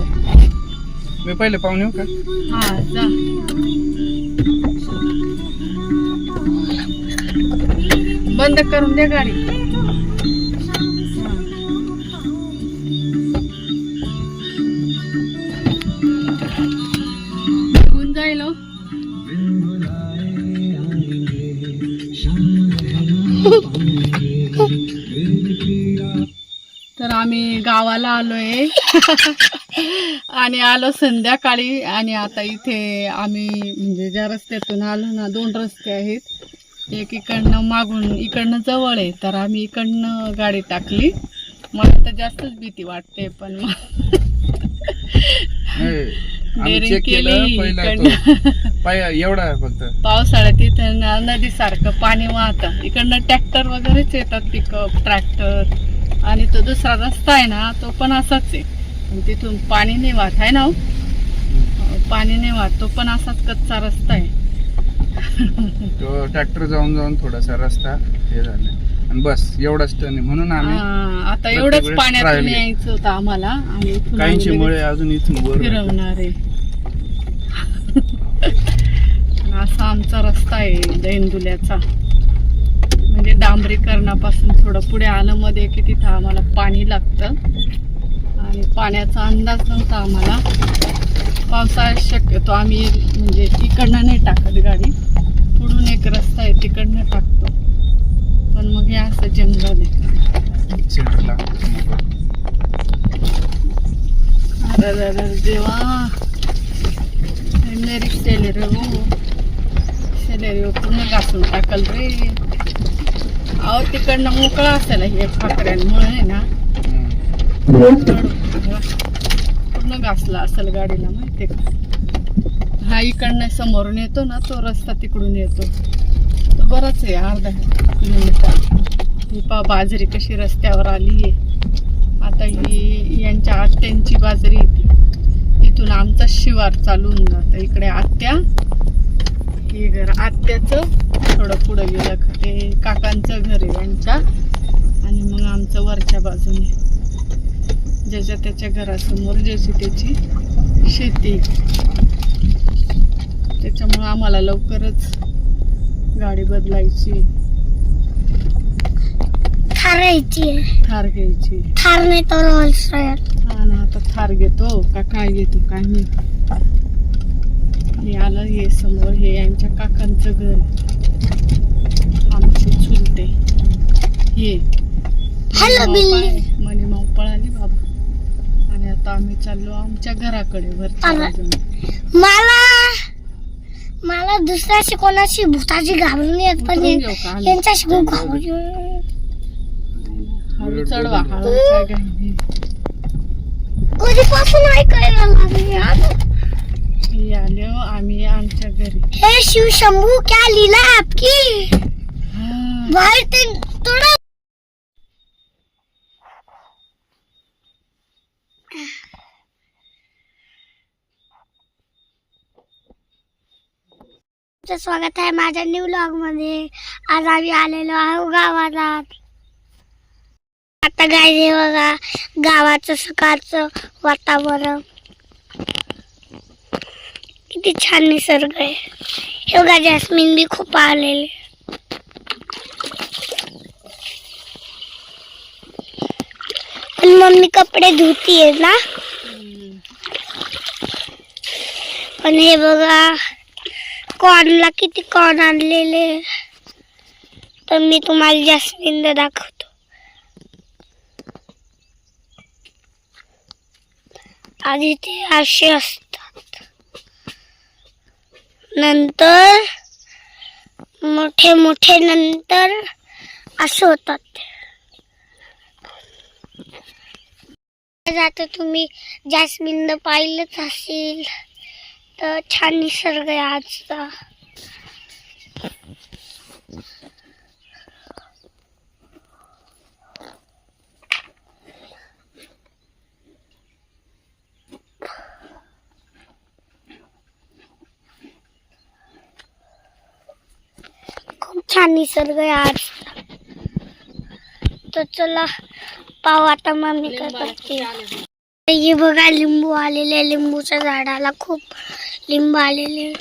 बर. मी पहिले पाहून येऊ का? हा जा. बंद करून दे गाडी. निघून जाईल हो. तर आम्ही गावाला आलोय. आणि आलो संध्याकाळी आणि आता इथे आम्ही म्हणजे ज्या रस्त्यातून आलो ना दोन रस्ते आहेत. एक इकडनं मागून इकडनं जवळ आहे तर आम्ही इकडनं गाडी टाकली. मला तर जास्तच भीती वाटते पण मग एवढा फक्त. पावसाळ्यात इथं नदी सारखं पाणी वाहतं. इकडनं ट्रॅक्टर वगैरेच येतात पिकअप ट्रॅक्टर आणि तो दुसरा रस्ता आहे ना तो पण असाच आहे. पण तिथून पाणी नाही वाहत आहे ना हो? पाणी नाही वाहत. तो पण असाच कच्चा रस्ता आहे. तो ट्रॅक्टर जाऊन जाऊन थोडासा रस्ता हे झाला. आणि बस एवढाच टन आहे. म्हणून आम्ही हा, आता प्रत्येक एवढंच वेळेस घेतो. यायचं होतं आम्हाला. आणि इथून काहींची आम्ही मुळे अजून इथून वर फिरवणार आहे. आणि असा आमचा रस्ता आहे दैनदुल्याचा. म्हणजे डांबरीकरणापासून थोडं पुढे आलं मध्ये की तिथं आम्हाला पाणी लागतं. आणि पाण्याचा अंदाज नव्हता आम्हाला. पावसाळ्यात शक्यतो आम्ही म्हणजे इकडनं नाही टाकत गाडी. पुढून एक रस्ता आहे तिकडनं टाकतो. पण मग हे असं जंगल आहे. सेंटरला अरे अरे अरे देवा मेरी सेलेरी हो. सेलेरी हो पूर्ण घासून टाकल रे. अहो तिकडनं मोकळा असेल हे फाकड्यांमुळे आहे ना. पूर्ण घासला असेल गाडीला माहितीये का? हा इकडनं समोरून येतो ना तो रस्ता तिकडून येतो. तो बराच आहे अर्धा किलोमीटर. ही पा बाजरी कशी रस्त्यावर आली आहे आता ही यांच्या आत्यांची बाजरी येते इथून आमचा शिवार चालून जातं. इकडे आत्या हे घर आत्याचं थोडं पुढं गेलं ते काकांचं घर आहे यांच्या. आणि मग आमचं वरच्या बाजूने. ज्याच्या त्याच्या घरासमोर ज्याची त्याची शेती. त्याच्यामुळं आम्हाला लवकरच गाडी बदलायची. थारायची थार घ्यायची. थार नाही तर रोल्स रॉयल. हा ना आता थार घेतो. का काय घेतो काय मी हे आलं हे समोर हे यांच्या काकांचं घर. आमचे चुलते. हे. Hello, बिल्ली. मनी माऊ पळाली आता आम्ही चाललो आमच्या घराकडे. बाजूने मला मला दुसऱ्याशी कोणाशी भूताची घाबरून येत पण? यांच्याशी खूप घाबरून हळू चढवा. कधीपासून ऐकायला लागले आले आम्ही आमच्या घरी हे शिव शंभू क्या लीला आपकी हा. बाहेर ते थोडं तुमचं स्वागत आहे माझ्या न्यू ब्लॉगमध्ये. आज आम्ही आलेलो आहोत गावात आता गाय बघा गावाचं सकाळचं वातावरण. किती छान निसर्ग आहे. हे बघा जॅस्मिन बी खूप आलेले. पण मम्मी कपडे धुतीये ना. पण हे बघा कॉर्नला किती कॉर्न आणलेले तर मी तुम्हाला जॅस्मिन दाखवतो. आधी ते असे असतात. नंतर मोठे मोठे नंतर असे होतात आता तुम्ही जॅस्मिन पाहिलंच असेल. छान निसर्ग आहे आजचा. खूप छान निसर्ग आहे आजचा तर चला पाव आता मम्मी करते. हे बघा लिंबू आलेले लिंबूच्या झाडाला खूप लिंबू आलेले.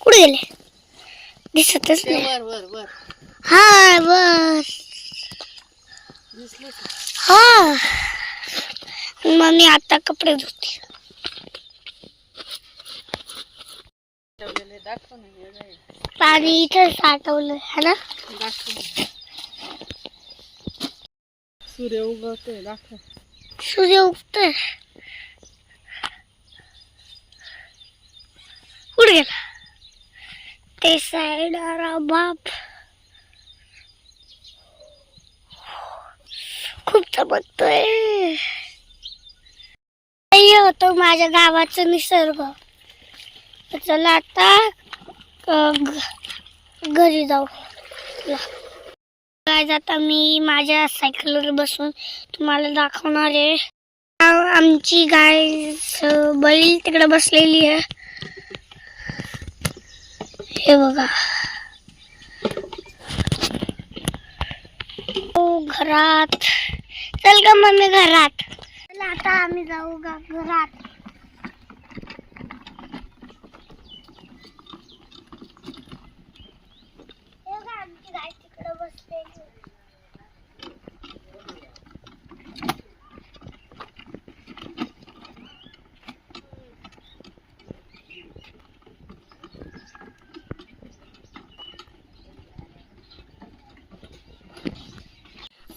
कुठे गेले? दिसतच नाही. वर वर वर. हा? हा. मग मी आता कपडे धुते. पाणी इथं साठवलं है ना. सूर्य उगवतोय दाखव. सूर्य उगतोय. कुठे गेला? ते साईड बाप. खूप चमकतोय. हे होतो माझ्या गावाचं निसर्ग. चला आता घरी जाऊ. चला. काय आता मी माझ्या सायकलवर बसून तुम्हाला दाखवणार आहे. आमची गाय बैल तिकडे बसलेली आहे. हे बघा घरात. चल का मम्मी घरात. चल आता आम्ही जाऊ गा घरात. आमची गाय तिकडे बसलेली.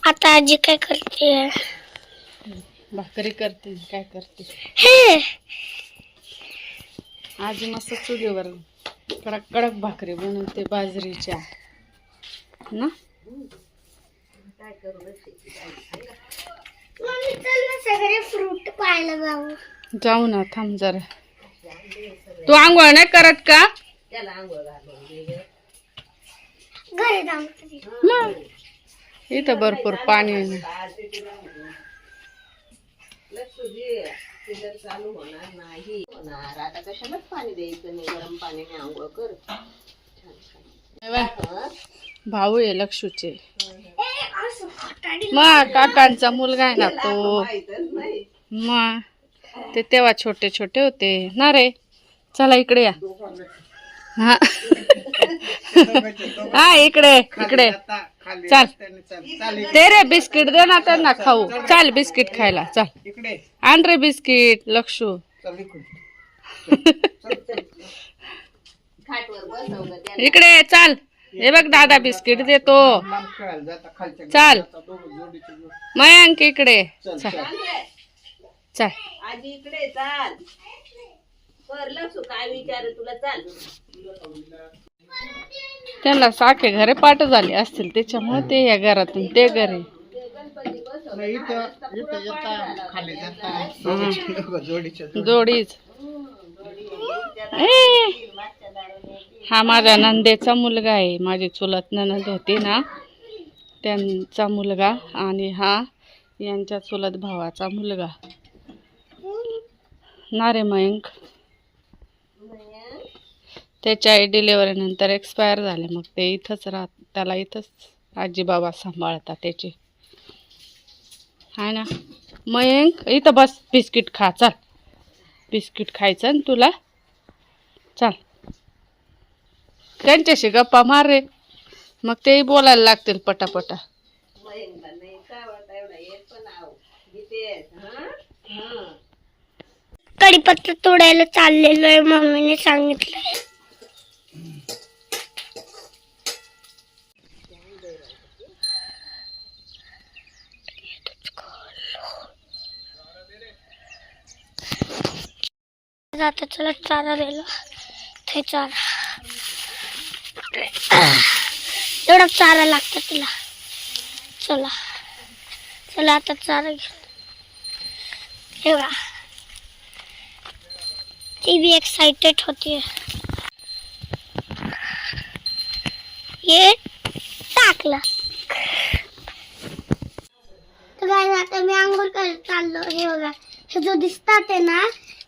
आता आजी काय करते? भाकरी करते काय करते? हे! आजी मस्त चुलीवर कडक कडक भाकरी बनवते बाजरीच्या. ना? मम्मी चल ना सगळे फ्रूट पाहायला जाऊ. जाऊ ना थांब जरा. तू आंघोळ नाही करत का? घरी जाऊ. मग? इथं भरपूर पाणी. भाऊ आहे लक्षूचे फटाडी. मग काकांचा मुलगा आहे ना तो. मग ते तेव्हा छोटे छोटे होते. ना रे चला इकडे या. हा. हा इकडे इकडे. चल. दे रे बिस्किट दे ना त्यांना खाऊ. चाल बिस्किट खायला चल. इकडे. आण रे बिस्किट लक्षू. चल इकडे. इकडे चाल. हे बघ दादा बिस्किट देतो. चाल. मयांक इकडे. चल चल. लक्ष काय विचार तुला चाल. त्यांना साखे घरे पाठ झाले असतील त्याच्यामुळे ते या घरातून ते घरी. जोडीचे. हा माझा नंदेचा मुलगा आहे. माझी चुलत ननद होती ना त्यांचा मुलगा आणि हा यांच्या चुलत भावाचा मुलगा. ना रे मयंक. त्याच्या आई नंतर एक्सपायर झाले. मग ते इथंच राहत त्याला इथंच आजी बाबा सांभाळतात त्याचे. हा ना? मयंक इथं बस बिस्किट खा चल. बिस्किट खायचं ना तुला. चल. त्यांच्याशी गप्पा मार रे. मग तेही बोलायला लागतील पटापटा. कढीपत्ता तोडायला चाललेलो आहे मम्मीने सांगितलं आता चला चारा दिला ते चारा एवढा चारा लागतो तिला. चला. चला आता चारा घेऊन. एवढा. ती भी एक्साइटेड होती. है ये टाकलं. तर आता मी आंघोळ करत चाललो. हे बघा. हे जो दिसतात आहे ना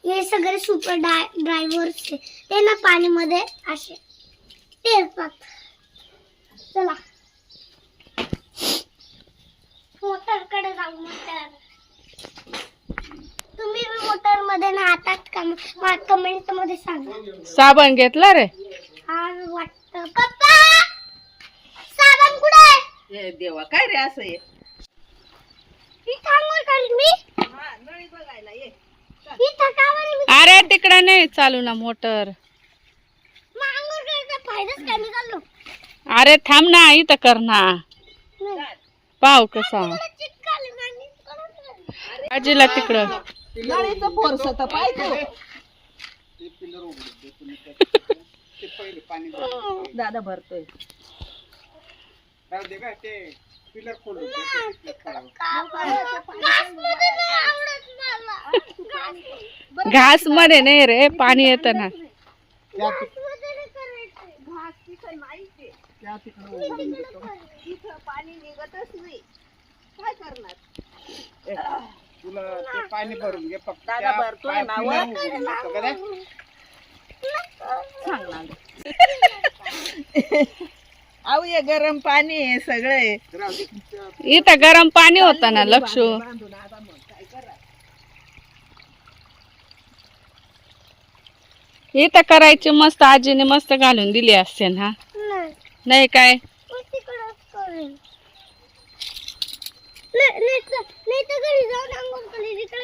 हे सगळे सुपर डाय ड्रायव्हर्स ते ना पाणीमध्ये असे ते चला. मोटरकडे जाऊ मोटर. तुम्ही मोटरमध्ये नाहतात का कमेंटमध्ये सांगा. साबण घेतला रे. हा वाटत. पप्पा! साबण कुठे आहे? हे देवा काय रे असं आहे इथं आंघोळ करीन मी. हा नळी बघायला ये. अरे तिकडे नाही चालू ना मोटर. अरे थांब ना इथं कर ना. पाव कसा. आजीला तिकडं. दादा भरतोय. पिलर खोलून दे, ते पिलर काढू. का बरं? घासमध्ये नाही आवडत मला. घासमध्ये नाही रे पाणी येतं ना पाणी निघतच नाही. काय करणार? तुला ते पाणी भरून घे फक्त. दादा भरतोय? अहो हे गरम पाणी आहे सगळं. इथं गरम पाणी होतं ना लक्ष बांधून आता मग काय करा इथं करायची मस्त आजीने मस्त घालून दिली असते ना. नाही. नाही काय?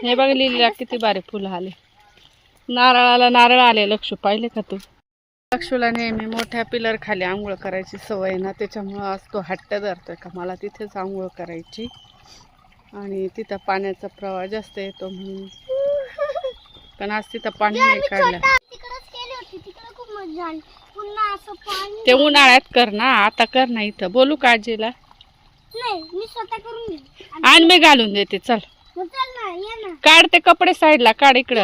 हे बघ लिलीला किती बारे फुलं आले. नारळाला नारळ आले लक्ष पाहिले का तू? लक्षूला नेहमी मोठ्या पिलर खाली आंघोळ करायची सवय ना त्याच्यामुळं आज तो हट्ट धरतोय का मला तिथेच आंघोळ करायची. आणि तिथं पाण्याचा प्रवाह जास्त येतो म्हणून. पण आज तिथं पाणी नाही काढलं छोटा तिकडंच केली होती पुन्हा असं पाणी ते उन्हाळ्यात कर ना आता कर ना इथं. बोलू का आजीला? नाही मी स्वतः करून घेईन आणि मी घालून देते चल. मग चल ना ये ना. काढ ते कपडे साईडला काढ इकडं.